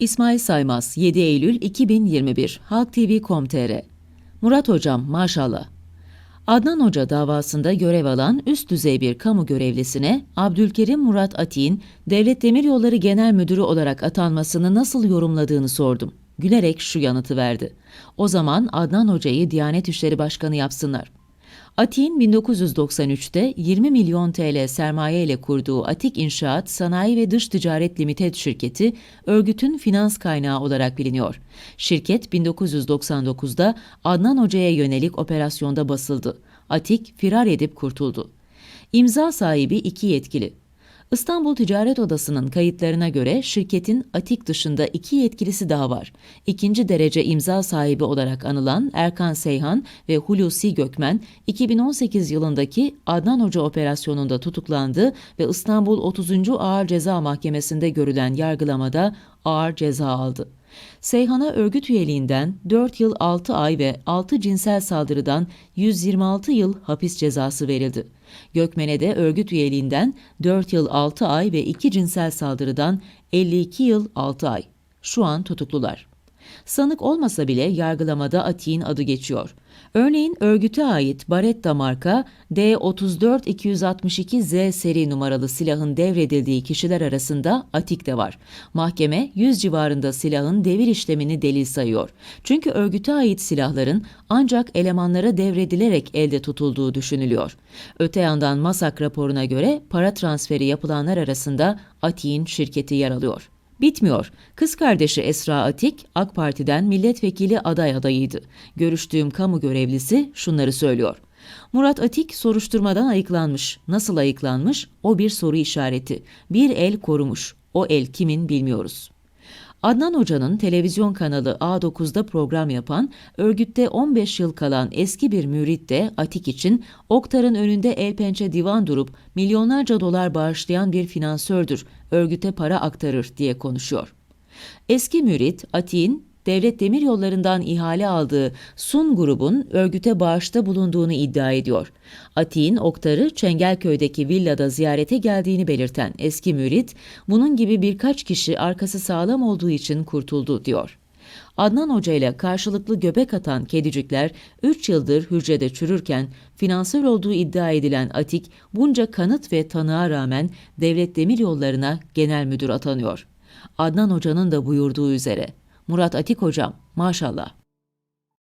İsmail Saymaz 7 Eylül 2021 Halk TV.com.tr Murat Hocam maşallah. Adnan Hoca davasında görev alan üst düzey bir kamu görevlisine Abdülkerim Murat Atik'in Devlet Demiryolları Genel Müdürü olarak atanmasını nasıl yorumladığını sordum. Gülerek şu yanıtı verdi. O zaman Adnan Hoca'yı Diyanet İşleri Başkanı yapsınlar. Atik'in 1993'te 20 milyon TL sermaye ile kurduğu Atik İnşaat Sanayi ve Dış Ticaret Limited şirketi örgütün finans kaynağı olarak biliniyor. Şirket 1999'da Adnan Hoca'ya yönelik operasyonda basıldı. Atik firar edip kurtuldu. İmza sahibi iki yetkili. İstanbul Ticaret Odası'nın kayıtlarına göre şirketin Atik dışında iki yetkilisi daha var. İkinci derece imza sahibi olarak anılan Erkan Seyhan ve Hulusi Gökmen 2018 yılındaki Adnan Hoca operasyonunda tutuklandı ve İstanbul 30. Ağır Ceza Mahkemesi'nde görülen yargılamada ağır ceza aldı. Seyhan'a örgüt üyeliğinden 4 yıl 6 ay ve 6 cinsel saldırıdan 126 yıl hapis cezası verildi. Gökmen'e de örgüt üyeliğinden 4 yıl 6 ay ve 2 cinsel saldırıdan 52 yıl 6 ay. Şu an tutuklular. Sanık olmasa bile yargılamada Atik'in adı geçiyor. Örneğin örgüte ait Baretta marka D34262Z seri numaralı silahın devredildiği kişiler arasında Atik de var. Mahkeme 100 civarında silahın devir işlemini delil sayıyor. Çünkü örgüte ait silahların ancak elemanlara devredilerek elde tutulduğu düşünülüyor. Öte yandan MASAK raporuna göre para transferi yapılanlar arasında Atik'in şirketi yer alıyor. Bitmiyor. Kız kardeşi Esra Atik, AK Parti'den milletvekili aday adayıydı. Görüştüğüm kamu görevlisi şunları söylüyor. Murat Atik soruşturmadan ayıklanmış. Nasıl ayıklanmış? O bir soru işareti. Bir el korumuş. O el kimin bilmiyoruz. Adnan Hoca'nın televizyon kanalı A9'da program yapan, örgütte 15 yıl kalan eski bir mürit de Atik için Oktar'ın önünde el pençe divan durup milyonlarca dolar bağışlayan bir finansördür, örgüte para aktarır diye konuşuyor. Eski mürit Atik'in devlet demiryollarından ihale aldığı Sun grubun örgüte bağışta bulunduğunu iddia ediyor. Atik'in Oktar'ı Çengelköy'deki villada ziyarete geldiğini belirten eski mürit, bunun gibi birkaç kişi arkası sağlam olduğu için kurtuldu diyor. Adnan Hoca ile karşılıklı göbek atan kedicikler 3 yıldır hücrede çürürken finansör olduğu iddia edilen Atik bunca kanıt ve tanığa rağmen devlet demiryollarına genel müdür atanıyor. Adnan Hoca'nın da buyurduğu üzere Murat Atik hocam maşallah